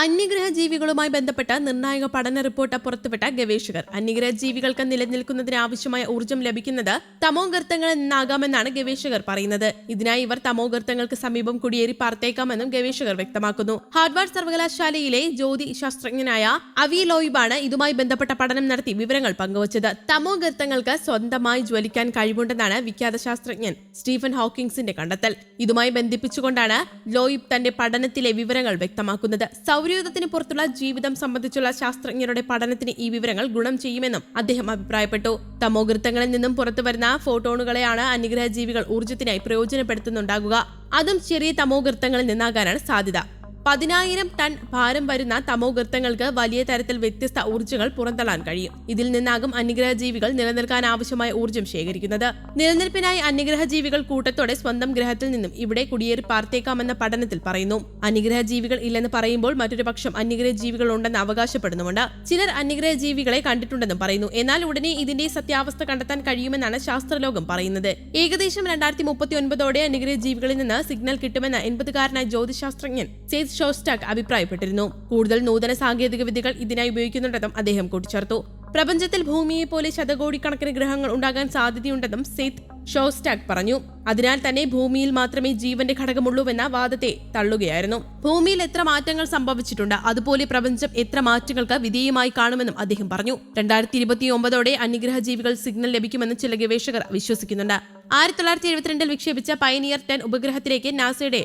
അന്യഗ്രഹ ജീവികളുമായി ബന്ധപ്പെട്ട നിർണായക പഠന റിപ്പോർട്ട് പുറത്തുവിട്ട ഗവേഷകർ. അന്യഗ്രഹ ജീവികൾക്ക് നിലനിൽക്കുന്നതിന് ആവശ്യമായ ഊർജം ലഭിക്കുന്നത് തമോഗർത്തങ്ങളിൽ നിന്നാകാമെന്നാണ് ഗവേഷകർ പറയുന്നത്. ഇതിനായി ഇവർ തമോഗർത്തങ്ങൾക്ക് സമീപം കുടിയേറി പാർത്തേക്കാമെന്നും ഗവേഷകർ വ്യക്തമാക്കുന്നു. ഹാർഡ്വാർഡ് സർവകലാശാലയിലെ ജ്യോതി ശാസ്ത്രജ്ഞനായ അവി ലോയിബാണ് ഇതുമായി ബന്ധപ്പെട്ട പഠനം നടത്തി വിവരങ്ങൾ പങ്കുവച്ചത്. തമോഗർത്തങ്ങൾക്ക് സ്വന്തമായി ജ്വലിക്കാൻ കഴിവുണ്ടെന്നാണ് വിഖ്യാത ശാസ്ത്രജ്ഞൻ സ്റ്റീഫൻ ഹോക്കിംഗ്സിന്റെ കണ്ടെത്തൽ. ഇതുമായി ബന്ധിപ്പിച്ചുകൊണ്ടാണ് ലോയിബ് തന്റെ പഠനത്തിലെ വിവരങ്ങൾ വ്യക്തമാക്കുന്നത്. സൗരയൂഥത്തിന് പുറത്തുള്ള ജീവിതം സംബന്ധിച്ചുള്ള ശാസ്ത്രജ്ഞരുടെ പഠനത്തിന് ഈ വിവരങ്ങൾ ഗുണം ചെയ്യുമെന്നും അദ്ദേഹം അഭിപ്രായപ്പെട്ടു. തമോഗൃത്തങ്ങളിൽ നിന്നും പുറത്തുവരുന്ന ഫോട്ടോണുകളെയാണ് അന്യഗ്രഹ ജീവികൾ ഊർജത്തിനായി പ്രയോജനപ്പെടുത്തുന്നുണ്ടാകുക. അതും ചെറിയ തമോഗൃത്തങ്ങളിൽ നിന്നാകാനാണ് സാധ്യത. പതിനായിരം ടൺ ഭാരം വരുന്ന തമോഗർത്തങ്ങൾക്ക് വലിയ തരത്തിൽ വ്യത്യസ്ത ഊർജങ്ങൾ പുറന്തള്ളാൻ കഴിയും. ഇതിൽ നിന്നാകും അന്യഗ്രഹ ജീവികൾ നിലനിൽക്കാൻ ആവശ്യമായ ഊർജം ശേഖരിക്കുന്നത്. നിലനിൽപ്പിനായി അന്യഗ്രഹ ജീവികൾ കൂട്ടത്തോടെ സ്വന്തം ഗ്രഹത്തിൽ നിന്നും ഇവിടെ കുടിയേറി പാർത്തേക്കാമെന്ന പഠനത്തിൽ പറയുന്നു. അന്യഗ്രഹ ജീവികൾ ഇല്ലെന്ന് പറയുമ്പോൾ മറ്റൊരു പക്ഷം അന്യഗ്രഹ ജീവികൾ ഉണ്ടെന്ന് അവകാശപ്പെടുന്നുമുണ്ട്. ചിലർ അന്യഗ്രഹ ജീവികളെ കണ്ടിട്ടുണ്ടെന്നും പറയുന്നു. എന്നാൽ ഉടനെ ഇതിന്റെ സത്യാവസ്ഥ കണ്ടെത്താൻ കഴിയുമെന്നാണ് ശാസ്ത്രലോകം പറയുന്നത്. ഏകദേശം രണ്ടായിരത്തി മുപ്പത്തി ഒൻപതോടെ അന്യഗ്രഹ ജീവികളിൽ നിന്ന് സിഗ്നൽ കിട്ടുമെന്ന് എൺപതുകാരനായ ജ്യോതിശാസ്ത്രജ്ഞൻ സെയ്ദ് ഷോസ്റ്റാക്ക് അഭിപ്രായപ്പെട്ടിരുന്നു. കൂടുതൽ നൂതന സാങ്കേതിക വിദ്യകൾ ഇതിനായി ഉപയോഗിക്കുന്നുണ്ടെന്നും അദ്ദേഹം കൂട്ടിച്ചേർത്തു. പ്രപഞ്ചത്തിൽ ഭൂമിയെ പോലെ ശതകോടിക്കണക്കിന് ഗ്രഹങ്ങൾ ഉണ്ടാകാൻ സാധ്യതയുണ്ടെന്നും സെയ്ത്ത് ഷോസ്റ്റാക് പറഞ്ഞു. അതിനാൽ തന്നെ ഭൂമിയിൽ മാത്രമേ ജീവന്റെ ഘടകമുള്ളൂവെന്ന വാദത്തെ തള്ളുകയായിരുന്നു. ഭൂമിയിൽ എത്ര മാറ്റങ്ങൾ സംഭവിച്ചിട്ടുണ്ട് അതുപോലെ പ്രപഞ്ചം എത്ര മാറ്റങ്ങൾക്ക് വിധേയമായി കാണുമെന്നും അദ്ദേഹം പറഞ്ഞു. രണ്ടായിരത്തി ഇരുപത്തി ഒമ്പതോടെ അന്യഗ്രഹ ജീവികൾ സിഗ്നൽ ലഭിക്കുമെന്ന് ചില ഗവേഷകർ വിശ്വസിക്കുന്നുണ്ട്. ആയിരത്തി തൊള്ളായിരത്തി എഴുപത്തിരണ്ടിൽ വിക്ഷേപിച്ച പയനിയർ ടെൻ ഉപഗ്രഹത്തിലേക്ക് നാസയുടെ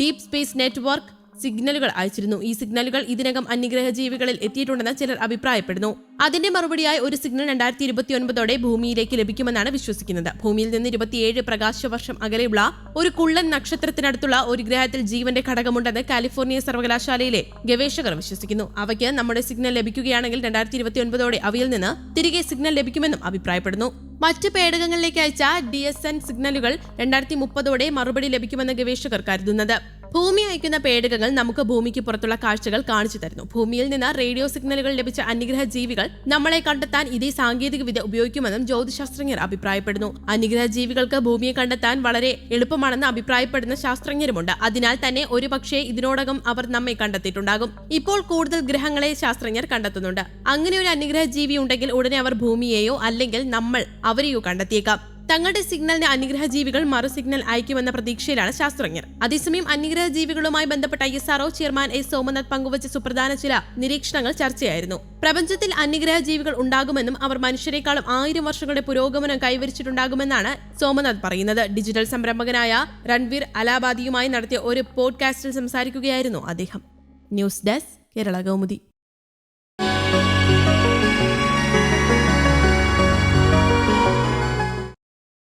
ഡീപ് സ്പേസ് നെറ്റ്വർക്ക് സിഗ്നലുകൾ അയച്ചിരുന്നു. ഈ സിഗ്നലുകൾ ഇതിനകം അന്യഗ്രഹ ജീവികളിൽ എത്തിയിട്ടുണ്ടെന്ന് ചിലർ അഭിപ്രായപ്പെടുന്നു. അതിന്റെ മറുപടിയായി ഒരു സിഗ്നൽ രണ്ടായിരത്തി ഇരുപത്തി ഒൻപതോടെ ഭൂമിയിലേക്ക് ലഭിക്കുമെന്നാണ് വിശ്വസിക്കുന്നത്. ഭൂമിയിൽ നിന്ന് ഇരുപത്തിയേഴ് പ്രകാശ വർഷം അകലെയുള്ള ഒരു കുള്ളൻ നക്ഷത്രത്തിനടുത്തുള്ള ഒരു ഗ്രഹത്തിൽ ജീവന്റെ ഘടകമുണ്ടെന്ന് കാലിഫോർണിയ സർവകലാശാലയിലെ ഗവേഷകർ വിശ്വസിക്കുന്നു. അവയ്ക്ക് നമ്മുടെ സിഗ്നൽ ലഭിക്കുകയാണെങ്കിൽ രണ്ടായിരത്തി ഇരുപത്തി ഒൻപതോടെ അവയിൽ നിന്ന് തിരികെ സിഗ്നൽ ലഭിക്കുമെന്നും അഭിപ്രായപ്പെടുന്നു. മറ്റ് പേടകങ്ങളിലേക്ക് അയച്ച ഡി എസ് എൻ സിഗ്നലുകൾ രണ്ടായിരത്തി മുപ്പതോടെ മറുപടി ലഭിക്കുമെന്ന് ഗവേഷകർ കരുതുന്നത്. ഭൂമി അയക്കുന്ന പേടകങ്ങൾ നമുക്ക് ഭൂമിക്ക് പുറത്തുള്ള കാഴ്ചകൾ കാണിച്ചു തരുന്നു. ഭൂമിയിൽ നിന്ന് റേഡിയോ സിഗ്നലുകൾ ലഭിച്ച അന്യഗ്രഹ ജീവികൾ നമ്മളെ കണ്ടെത്താൻ ഇതേ സാങ്കേതിക വിദ്യ ഉപയോഗിക്കുമെന്നും ജ്യോതിശാസ്ത്രജ്ഞർ അഭിപ്രായപ്പെടുന്നു. അന്യഗ്രഹ ജീവികൾക്ക് ഭൂമിയെ കണ്ടെത്താൻ വളരെ എളുപ്പമാണെന്ന് അഭിപ്രായപ്പെടുന്ന ശാസ്ത്രജ്ഞരുമുണ്ട്. അതിനാൽ തന്നെ ഒരു പക്ഷേ ഇതിനോടകം അവർ നമ്മെ കണ്ടെത്തിയിട്ടുണ്ടാകും. ഇപ്പോൾ കൂടുതൽ ഗ്രഹങ്ങളെ ശാസ്ത്രജ്ഞർ കണ്ടെത്തുന്നുണ്ട്. അങ്ങനെ ഒരു അന്യഗ്രഹ ജീവി ഉണ്ടെങ്കിൽ ഉടനെ അവർ ഭൂമിയെയോ അല്ലെങ്കിൽ നമ്മൾ അവരെയോ കണ്ടെത്തിയേക്കാം. തങ്ങളുടെ സിഗ്നലിന് അനുഗ്രഹ ജീവികൾ മറു സിഗ്നൽ അയക്കുമെന്ന പ്രതീക്ഷയിലാണ് ശാസ്ത്രജ്ഞർ. അതേസമയം അന്യഗ്രഹ ജീവികളുമായി ബന്ധപ്പെട്ട ISRO chairman S Somanath പങ്കുവച്ച സുപ്രധാന ചില നിരീക്ഷണങ്ങൾ ചർച്ചയായിരുന്നു. പ്രപഞ്ചത്തിൽ അന്യഗ്രഹ ജീവികൾ ഉണ്ടാകുമെന്നും അവർ മനുഷ്യരെക്കാളും ആയിരം വർഷങ്ങളുടെ പുരോഗമനം കൈവരിച്ചിട്ടുണ്ടാകുമെന്നാണ് സോമനാഥ് പറയുന്നത്. ഡിജിറ്റൽ സംരംഭകനായ രൺവീർ അലാബാദിയുമായി നടത്തിയ ഒരു പോഡ്കാസ്റ്റിൽ സംസാരിക്കുകയായിരുന്നു അദ്ദേഹം. News desk Kerala Kaumudi.